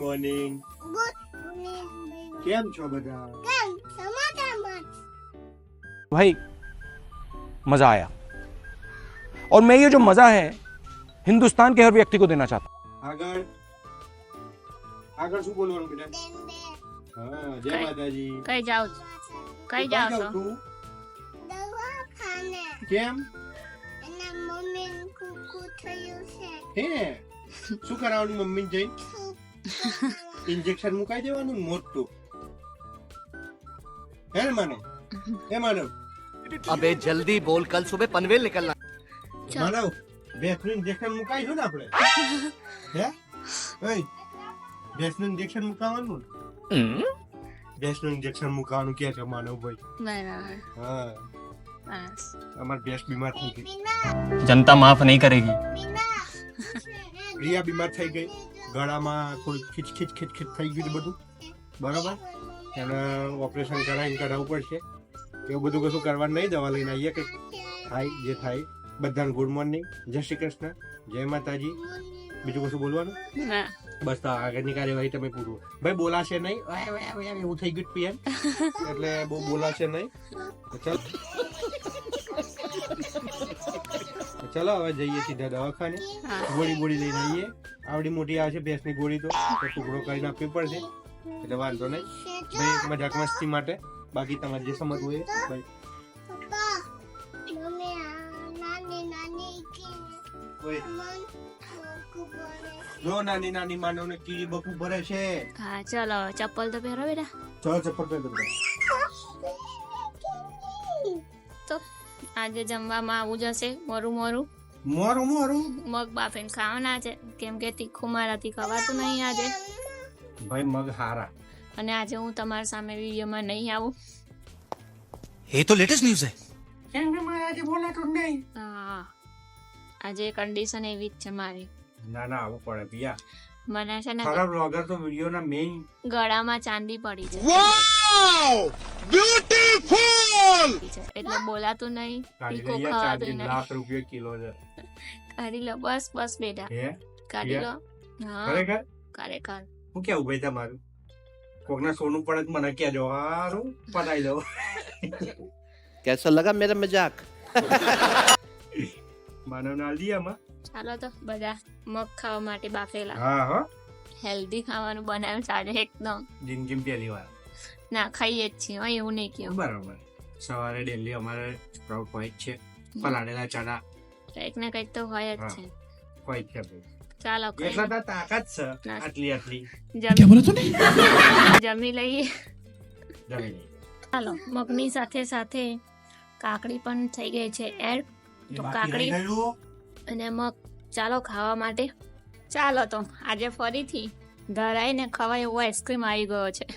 Morning કેમ છો બધા भाई मजा आया और मैं ये जो मजा है हिंदुस्तान के हर व्यक्ति को देना चाहता આગળ આગળ શું બોલવાનું બેટા હા જય કઈ- માતાજી કઈ જાઓ છો? કઈ તું જાઓ ક્યાં છો જાઉં તું? કેમ હે શું કરાવવાનું મમ્મી જઈ ઇન્જેક્શન મુકાઈ દેવાનું મોટું. હે માને? હે માનો? અબે જલ્દી બોલ કલ સુબે પનવેલ નીકળના. માનો ભેંસનું ઇન્જેક્શન મુકાઈશું ને આપણે? હે? ઓય ભેંસનું ઇન્જેક્શન મુકાવાનું ભેંસનું ઇન્જેક્શન મુકાવાનું કે છે માનવ ભાઈ. બરાબર. હા. અમાર બીમાર થઈ ગઈ. જનતા માફ નહીં કરેગી. પ્રિયા બીમાર થઈ ગઈ. ગળામાં થોડું ખીચ ખીચ ખીચ ખીચ થઈ ગયું બધું? બરાબર? એને ઓપરેશન કરાવીને કઢાવવું પડશે. એવું બધું કશું કરવાનું નહીં દવા લઈને આવીએ કે થાય જે થાય. બધાને ગુડ મોર્નિંગ જય શ્રી કૃષ્ણ. જય માતાજી. બીજું કશું બોલવાનું? બસ તો આગળની કાર્યવાહી તમે પૂરું. ભાઈ બોલાશે નહીં. એવું થઈ ગયું પીએમ. એટલે બહુ બોલાશે નહીં. ચાલ. ચલો હવે જઈએ સીધા દવાખાને. ગોળી ગોળી લઈને આવીએ. આવડી મોટી આવે છે ભેંસની ગોળી તો ટુકડો કરીને આપવી પડશે. એટલે વાંધો નહીં. ભાઈ મજાક મસ્તી માટે. બાકી તમારે જે સમજવું હોય ભાઈ. જો નાની નાની માનવને કીડી બકુ ભરે છે. હા ચલો ચપ્પલ તો પહેરો બેટા. ચલો ચપ્પલ પહેરો તો આજે જમવામાં આવું જશે મોરું મોરું. મોરું મોરું. મગ બાફીને ખાવાના છે. કેમ કે તીખું મારાથી ખવાતું નહીં આજે. ભાઈ મગ હારા. અને આજે હું તમારા સામે વિડીયોમાં નહીં આવું. એ તો લેટેસ્ટ ન્યૂઝ છે. કેમ કે મારે આજે બોલાતું નહીં. હા. આજે કન્ડિશન એવી જ છે મારી. ના ના આવું પડે ભૈયા મને છે ને ખરા બ્લોગર તો વિડિયોના મેઇન ગળામાં ચાંદી પડી છે. વાવ બ્યુટીફુલ એટલે બોલાતું નહીં. પીકો ખાવાતું નહીં લાખ રૂપિયા કિલો છે. કાઢી લો. બસ બસ બેટા. કાઢી લો. હા. ખરેખર? ખરેખર. હું કેવું ભાઈ તમારું? કોકના સોનું પડે મને કહેજો. હારું પટાઈ દો કેસો લગા મેરા મજાક. માનો ના લીયામાં ચાલો તો બધા મગ ખાવા માટે બાફેલા. હા હા. હેલ્ધી ખાવાનું બનાવ્યું સારું એકદમ. જિંદગી પહેલી વાર. ના ખાઈએ જ છીએ હા એવું નહીં કેવું બરાબર. સવારે ડેલી અમારે સ્પ્રાઉટ હોય જ છે. પલાળેલા ચણા. કંઈક ને કંઈક તો હોય જ છે. હોય છે ચાલો એટલા તો તાકાત છે. આટલી આટલી. જમી જમી લઈએ. જમી લઈએ. ચાલો મગની સાથે સાથે કાકડી પણ થઈ ગઈ છે એડ. તો કાકડી-. અને મગ. ચાલો ખાવા માટે. ચાલો તો આજે ફરીથી ઘર આવીને એવો આઈસ્ક્રીમ આવી ગયો છે.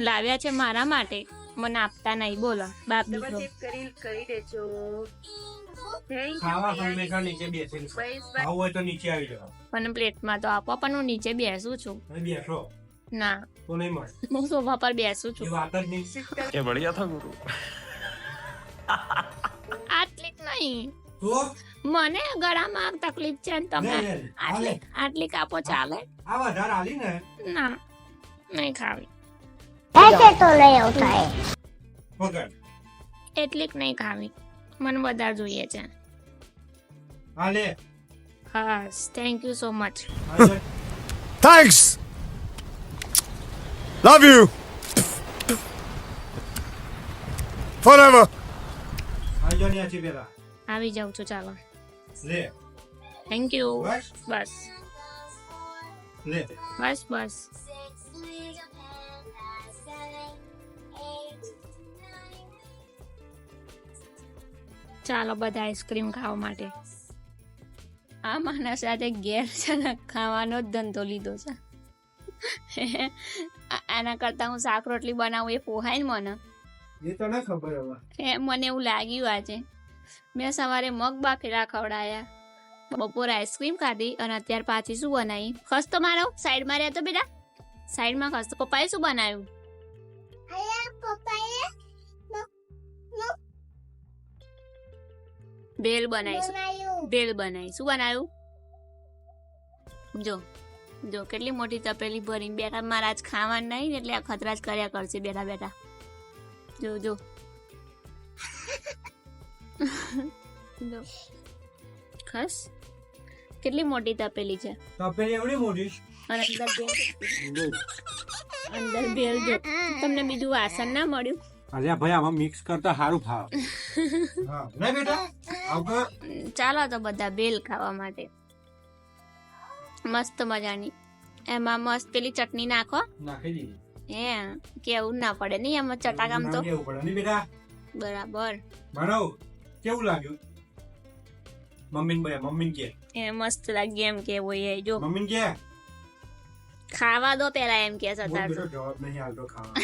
લાવ્યા છે મારા માટે. મને આપતા નહીં બોલા. બાપ દીકરો. કરી દેજો. પ્લેટમાં તો આપો પણ હું નીચે બેસું છું. ના. હું સોફા પર બેસું છું. આટલીક નહીં. મને ગળામાં તકલીફ છે ને તમે. આટલી આટલી કાપો ચાલે? આ વધારે આલી ને. ના નહીં ખાવી. વગર એટલીક નહીં ખાવી. મને વધારે જોઈએ છે. હા લે thank you so much thanks love you Love you. Forever. આ જો ને આછી પેલા આવી જાઉં છું ચાલો. લે. થેન્ક યુ બસ. બસ. લે. બસ બસ. ચાલો બધા આઈસ્ક્રીમ ખાવા માટે. આ માણસ આજે ઘેર છે ને ખાવાનો જ ધંધો લીધો છે. એના આના કરતા હું શાક રોટલી બનાવું એ પોહાય ને મને. એ તો ના ખબર હવે. મને એવું લાગ્યું આજે. મેં સવારે મગ બાફેલા ખવડાયા. બપોરે આઈસ્ક્રીમ ખાધી અને અત્યારે પાછી શું બનાવી ખસ તો મારો સાઈડમાં રહેતો બેટા. સાઈડમાં ખસ્તો પપ્પાએ શું બનાવ્યું? ભેલ બનાવી શું? ભેલ બનાવી. શું બનાવ્યું? જો જો કેટલી મોટી તપેલી ભરીને બેઠા. મારા જ ખાવાનું નહીં એટલે આ ખતરા જ કર્યા કરશે બેઠા બેઠા. જો જો. જો. ખસ? કેટલી મોટી તપેલી છે? તપેલી એવડી મોટી અને અંદર ભેળ અંદર બેલ જો. તમને બીજું વાસણ ના મળ્યું? અરે ભાઈ આમાં મિક્સ કરતા સારું ખાવ હા. ના બેટા? ચાલો તો બધા બેલ ખાવા માટે. મસ્ત મજાની. એમાં મસ્ત પેલી ચટણી નાખો. નાખી દીધી. હે કેવું ના પડે નહીં એમ ચટાકામ તો? કેવું પડે નહીં બેટા? બરાબર. ભણવ. કેવું લાગ્યું? મમ્મીને બોલે મમ્મીને કે. એ મસ્ત લાગ્યું એમ કે હોય એ જો. મમ્મીને કે? ખાવા દો પેલા એમ કે સતાર જવાબ નહીં આવતો ખાવા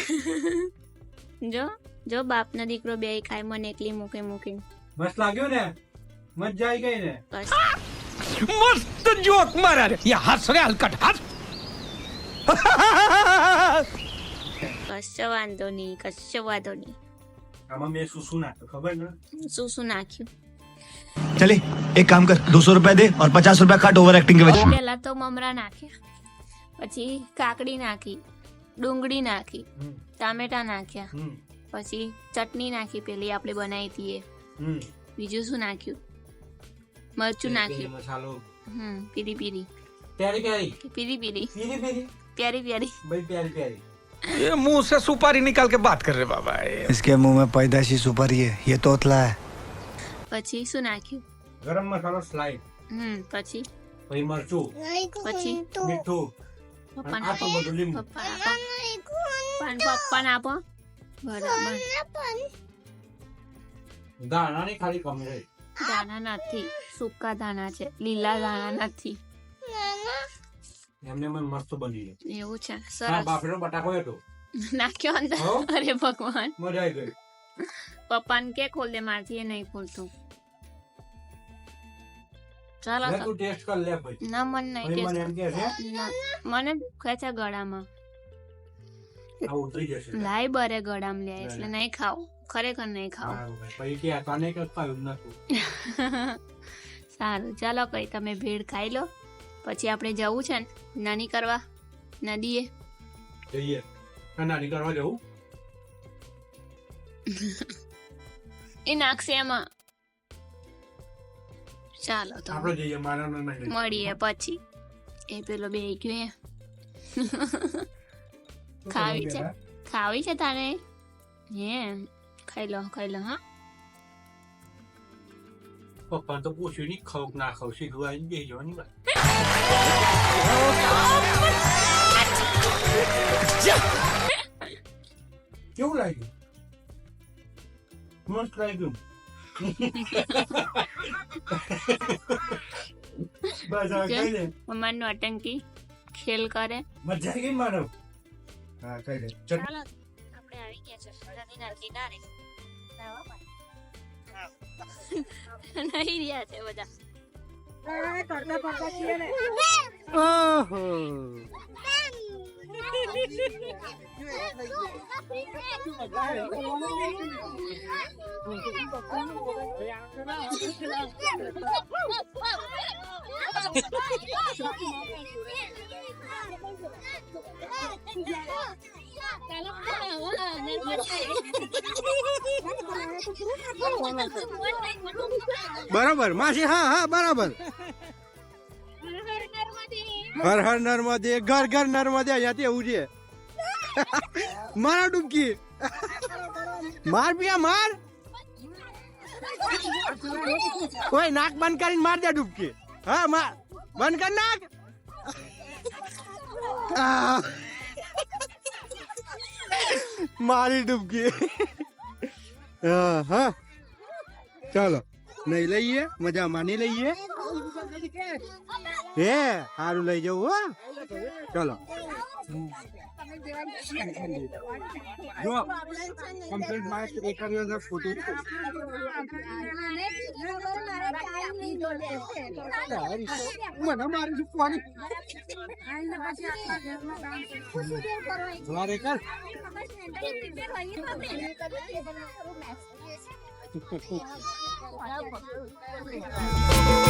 જો જો બાપનો દીકરો બે ખાય મને એકલી મૂકે મૂકીને. મસ્ત લાગ્યું ને? મજા આવી ગઈ ને? મસ્ત જોક મારા રે. યા હસ રે હલકટ હસ કશો વાંધો નહીં કશો વાંધો નહીં આમાં મેં શું શું નાખ્યું? ખબર ને? શું શું નાખ્યું? ચલે એક કામ કર 200 રૂપિયા દે और પચાસ રૂપિયા કાટ ઓવર એક્ટિંગ કે વચ્ચે પહેલા તો મમરા નાખ્યા પછી કાકડી નાખી ડુંગળી નાખી ટામેટા નાખ્યા પછી ચટણી નાખી પેલી આપણે બનાવી હતી એ. બીજું શું નાખ્યું? મરચું નાખ્યું. મસાલો. હમ પીરી પીરી પ્યારી પ્યારી પીરી પીરી પ્યારી પ્યારી ભાઈ પ્યારી પ્યારી ये मुंह से सुपारी निकाल के बात कर रहे बाबा ये इसके मुंह में पैदाशी सुपारी है ये तोतला है પછી શું નાખ્યું ગરમ મસાલો સ્લાઈડ હમ પછી પછી મરચું પછી મીઠું અને આ તો બધું લીંબુ પપ્પાને આપો પણ પપ્પાને આપો બરાબર દાણાની ખાલી કમી રહી દાણા નથી સૂકા દાણા છે લીલા દાણા નથી એમને મને મસ્ત બની ગયું એવું છે? સરસ. બાફેલો બટાકો હતો. નાખ્યો અંદર? અરે ભગવાન. મજા આવી ગઈ. પપ્પાને કે ખોલ દે મારથી એ નહીં ખોલતું. ચાલો તું. ટેસ્ટ કર લે ભાઈ. ના મન નહીં ભાઈ મને એમ કે છે. મને દુખે છે ગળામાં. આ ઉતરી જશે. લાઈ બરે ગળામાં લે એટલે નહીં ખાવ. ખરેખર નહીં ખાવ. પછી કે તને કે કહ્યું નતું સારું ચાલો કઈ તમે ભેળ ખાઈ લો. પછી આપણે જવું છે ને નાની કરવા નદીએ. જઈએ. નાની કરવા જવું? એ નાખશે એમાં. ચાલો તો. આપણે જઈએ મારા મળીએ પછી. એ પેલો બે ગયો એ. ખાવી છે? ખાવી છે તારે? હે ખાઈ લો ખાઈ લો હા. પપ્પા તો પૂછ્યું નહીં ખાવ ના ખાવ શીખવા જવાની વાત. કેવું લાગ્યું? મસ્ત લાગ્યું. બસ હવે કઈ દે મમ્માનો અટંકી ખેલ કરે મજા આવી ગઈ માનવ હા કઈ દે ચટ આપણે આવી ગયા છે. નદીના કિનારે. નહીં રહ્યા છે બધા. Oh. બરાબર, માસી, હા હા, બરાબર. હર હર નર્મદે, ઘર ઘર નર્મદે, અહીંયાથી એવું છે. મારા ડૂબકી માર પિયા માર. કોઈ નાક બંધ કરીને માર દે ડૂબકી. હા માર બંધ કર નાક. મારી ડૂબકી. હા ચાલો, નહીં લઈએ, મજા માની લઈએ. હે સારું લઈ જવું, હો. ચલો. જો કમ્પ્લીટ માર્ક એક ફોટો. મને મારી ચૂકવાની મારે કર Thank you.